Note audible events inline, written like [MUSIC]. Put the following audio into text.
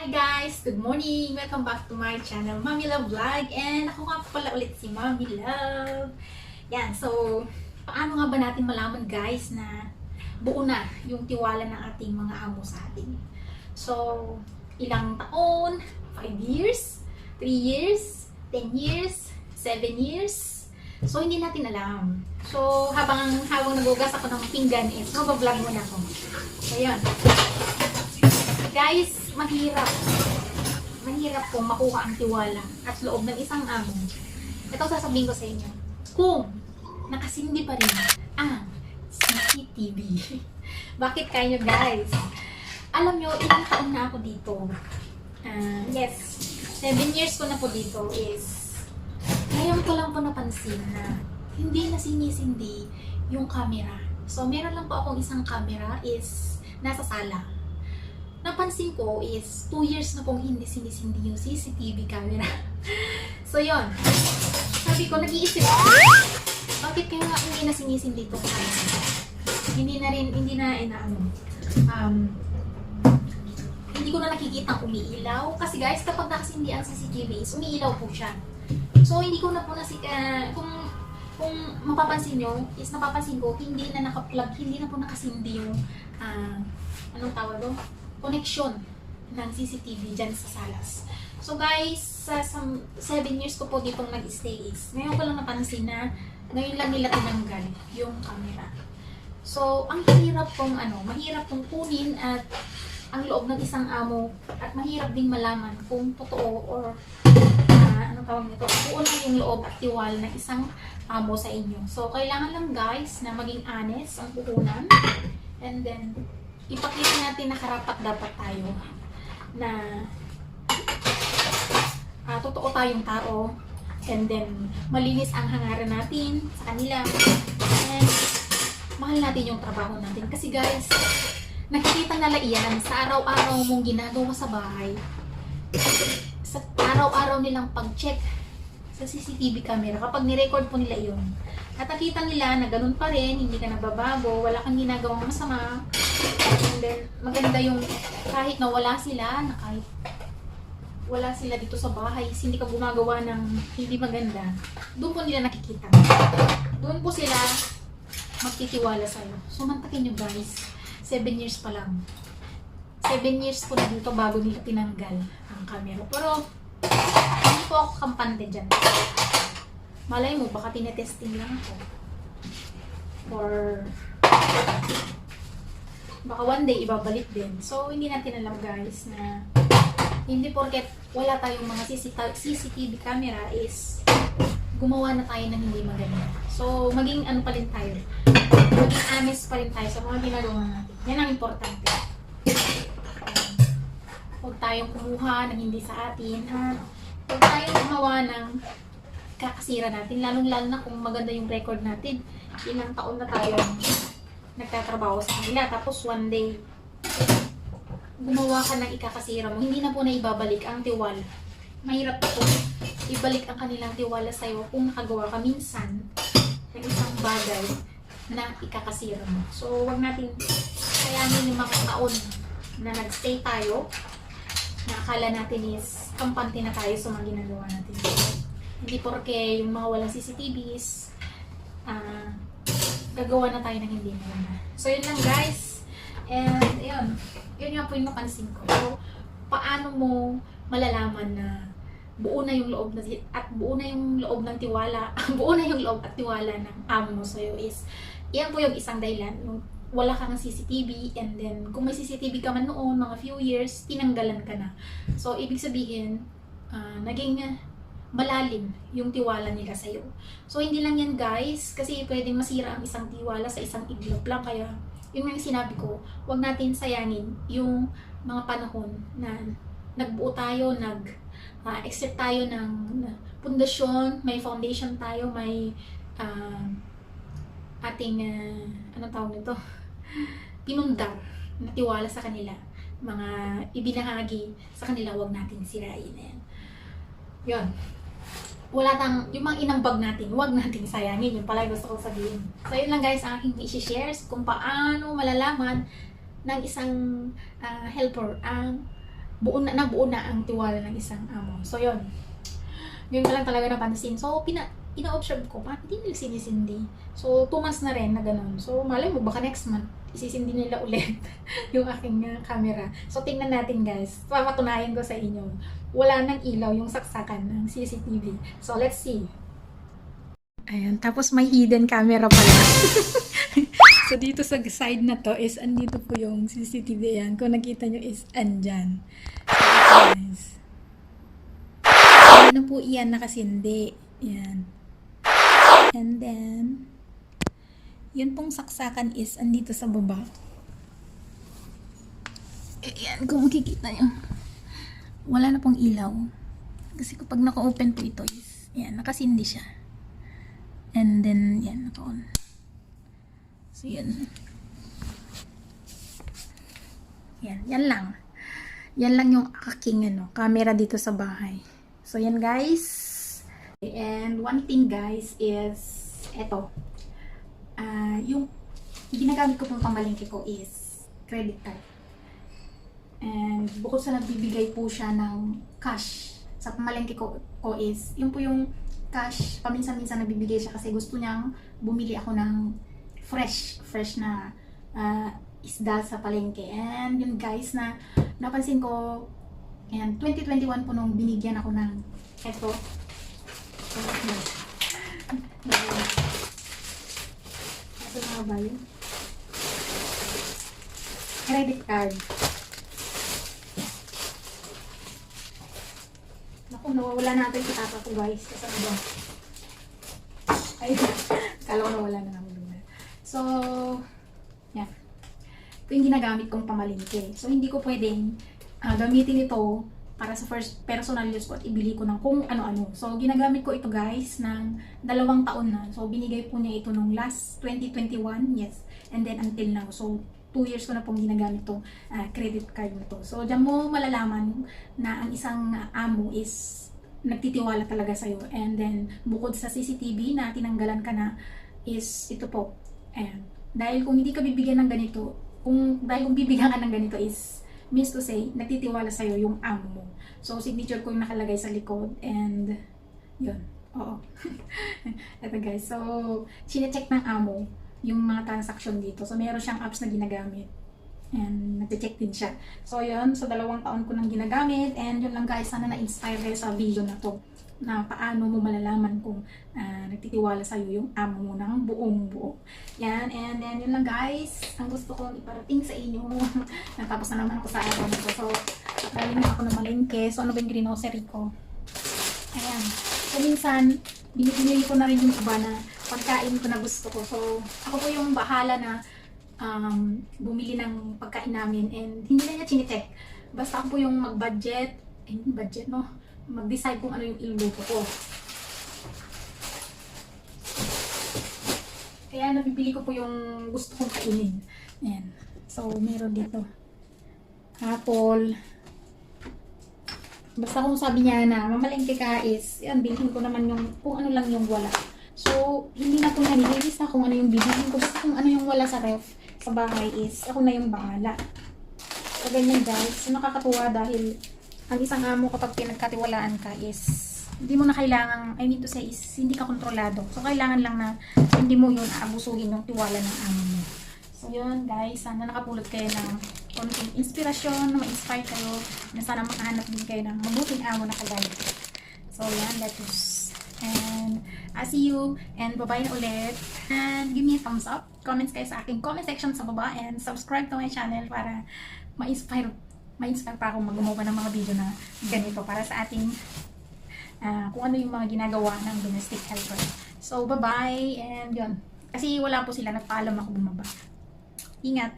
Hi guys! Good morning! Welcome back to my channel, Mami Love Vlog. And ako nga pala ulit si Mami Love. Yan, so, paano nga ba natin malaman guys na buo na yung tiwala ng ating mga amo sa atin? So, ilang taon? 5 years? 3 years? 10 years? 7 years? So, hindi natin alam. So, habang habang nagugas ako ng pinggan is, mag-vlog muna ako. So, yun. Guys, mahirap. Mahirap kung makuha ang tiwala at loob ng isang amo. Ito sasabihin ko sa inyo. Kung nakasindi pa rin ang CCTV. [LAUGHS] Bakit kayo guys? Alam nyo, ilang taon na ako dito. Ah, yes, 7 years ko na po dito is ngayon ko lang po napansin na hindi na sinisindi yung camera. So, meron lang po akong isang camera is nasa sala napansin ko is 2 years na pong hindi sinisindi yung CCTV camera. [LAUGHS] so, yon Sabi ko, nag-iisip ako, bakit kaya hindi na sinisindi camera? Hindi na rin, hindi na, inaano, um, hindi ko na nakikita umiilaw. Kasi guys, kapag nakasindi ang CCTV is umiilaw po siya. So, hindi ko na po nasi, uh, kung kung mapapansin nyo, is napapansin ko, hindi na naka-plug, hindi na po nakasindi yung, ah, anong tawag doon? Connection ng CCTV dyan sa salas. So guys, sa 7 years ko po ditong nag-stay is, ngayon ko lang napansin na ngayon lang nila tinanggal yung camera. So, ang hirap pong ano, mahirap pong kunin at ang loob ng isang amo at mahirap ding malaman kung totoo or uh, ano tawag nito, buo na yung loob at tiwala ng isang amo sa inyo. So, kailangan lang guys na maging honest ang puhunan and then ipakita natin na karapat dapat tayo na ah, totoo tayong tao. And then malinis ang hangaran natin sa kanila. And mahal natin yung trabaho natin. Kasi guys nakikita nila iyan sa araw-araw mong ginagawa sa bahay sa araw-araw nilang pag-check sa CCTV camera kapag ni-record po nila yun at nakita nila na ganun pa rin, hindi ka nagbabago, wala kang ginagawang masama, And then, maganda yung kahit na wala sila, na kahit wala sila dito sa bahay, hindi ka gumagawa ng hindi maganda, doon po nila nakikita. Doon po sila magtitiwala sa'yo. So, mantakin nyo guys, 7 years pa lang. 7 years po na dito bago nila tinanggal ang camera. Pero, hindi po ako kampante dyan. Malay mo, baka tinetesting lang ako. Or, baka one day ibabalik din. So, hindi natin alam guys na hindi porket wala tayong mga CCTV camera is gumawa na tayo ng hindi maganda. So, maging ano pa rin tayo. Maging honest pa rin tayo sa mga ginagawa natin. Yan ang importante. Huwag tayong kumuha ng hindi sa atin. At huwag tayong gumawa ng kakasira natin. Lalong-lalo na kung maganda yung record natin. Ilang taon na tayo nagtatrabaho sa kanila. Tapos one day, gumawa ka ng ikakasira mo, hindi na po na ibabalik ang tiwala. Mahirap po ibalik ang kanilang tiwala sa'yo kung nakagawa ka minsan ng isang bagay na ikakasira mo. So, wag natin kayanin yung mga taon na nagstay tayo na akala natin is kampante na tayo sa mga ginagawa natin. Hindi porke yung mga walang CCTVs, ah, gagawa na tayo ng hindi maganda. So, yun lang guys. And, yun. Yun nga po yung napansin ko. So, paano mo malalaman na buo na yung loob na, at buo na yung loob ng tiwala, [LAUGHS] buo na yung loob at tiwala ng amo mo sa'yo is, yan po yung isang dahilan. Wala kang CCTV and then kung may CCTV ka man noon, mga few years, tinanggalan ka na. So, ibig sabihin, ah, naging malalim yung tiwala nila sa'yo. So, hindi lang yan guys, kasi pwedeng masira ang isang tiwala sa isang iglap lang. Kaya, yun yung sinabi ko, huwag natin sayangin yung mga panahon na nagbuo tayo, nag uh, accept tayo ng pundasyon, may foundation tayo, may ah, ating, uh, ano tawag nito, [LAUGHS] pinundar na tiwala sa kanila, mga ibinahagi sa kanila, huwag natin sirain. Yan. Yun wala tang, yung mga inambag natin, huwag natin sayangin. Yung pala gusto ko sabihin. So, yun lang guys, ang aking i-share kung paano malalaman ng isang ah, helper ang buo na, nabuo na ang tiwala ng isang amo. So, yun. Yun ko lang talaga napansin. So, pina, ina-observe ko, pa, hindi nila sinisindi. So, two months na rin na ganun. So, malay mo, baka next month, isisindi nila [LAUGHS] ulit yung aking uh, camera. So, tingnan natin guys. Papatunayan ko sa inyo. Wala nang ilaw yung saksakan ng CCTV. So, let's see. Ayan, tapos may hidden camera pala. [LAUGHS] so, dito sa side na to is, andito po yung CCTV. Ayan, kung nakita nyo is, andyan. So, guys. Ano po iyan nakasindi. Ayan. And then, yun pong saksakan is andito sa baba. Ayan, kung makikita nyo. Wala na pong ilaw. Kasi kapag naka-open po ito is, ayan, nakasindi siya. And then, yan, naka-on. So, yan. Yan, yan lang. Yan lang yung aking ano, camera dito sa bahay. So, yan guys. And one thing guys is, eto. Ah, yung ginagamit ko pong pamalingki ko is credit card. And bukod sa nagbibigay po siya ng cash sa pamalengke ko, ko is, yun po yung cash, paminsan-minsan nagbibigay siya kasi gusto niyang bumili ako ng fresh, fresh na ah, isda sa palengke. And yun guys, na napansin ko, and 2021 po nung binigyan ako ng eto. Ito nga ba yun? Credit card. Naku, nawawala na ata yung katapa ko guys. Kasi ano ba? Ay, [LAUGHS] kala ko nawala na namin doon. So, yan. Ito yung ginagamit kong pamalingke. So, hindi ko pwedeng ah, gamitin ito para sa first personal use ko at ibili ko ng kung ano-ano. So, ginagamit ko ito guys ng dalawang taon na. So, binigay po niya ito nung last 2021, yes. And then until now. So, two years ko na pong ginagamit itong ah, credit card na to. So, dyan mo malalaman na ang isang amo is nagtitiwala talaga sa'yo. And then, bukod sa CCTV na tinanggalan ka na, is ito po. Ayan. Dahil kung hindi ka bibigyan ng ganito, kung dahil kung bibigyan ka ng ganito is means to say, nagtitiwala sa'yo yung amo mo. So, signature ko yung nakalagay sa likod and yun. Oo. [LAUGHS] Ito guys. So, chinecheck ng amo yung mga transaction dito. So, meron siyang apps na ginagamit. And nag-check din siya. So, yun. So, dalawang taon ko nang ginagamit. And yun lang guys, sana na-inspire kayo sa video na to na paano mo malalaman kung ah, nagtitiwala sa'yo yung amo mo ng buong buo. Yan, and then yun lang guys, ang gusto kong iparating sa inyo. [LAUGHS] Natapos na naman ako sa araw nito. So, galing na ako ng malengke. So, ano ba yung grocery ko? Ayan. So, minsan, binibili ko na rin yung iba na pagkain ko na gusto ko. So, ako po yung bahala na um, bumili ng pagkain namin and hindi na niya chinecheck. Basta ako po yung mag-budget, eh, budget no? Mag-decide kung ano yung iluluto ko. Kaya nabibili ko po yung gusto kong kainin. Ayan. So, meron dito. Apple. Basta kung sabi niya na mamalengke ka is, yan, bilhin ko naman yung, kung ano lang yung wala. So, hindi na ko nanilis na kung ano yung bilhin ko. Basta kung ano yung wala sa ref, sa bahay is, ako na yung bahala. So, ganyan guys. Nakakatuwa dahil ang isang amo kapag pinagkatiwalaan ka is, hindi mo na kailangan, I mean to say, is hindi ka kontrolado. So, kailangan lang na hindi mo yun aabusuhin yung tiwala ng amo mo. So, yun guys. Sana nakapulot kayo ng konting inspirasyon, ma-inspire kayo, na sana makahanap din kayo ng mabuting amo na kagaya. So, yan. Is And I'll see you and bye-bye na ulit. And give me a thumbs up. Comments kayo sa aking comment section sa baba and subscribe to my channel para ma-inspire ma-inspire pa akong magawa ng mga video na ganito para sa ating ah, kung ano yung mga ginagawa ng domestic helper. So, bye-bye and yun. Kasi wala po sila, nagpaalam ako bumaba. Ingat!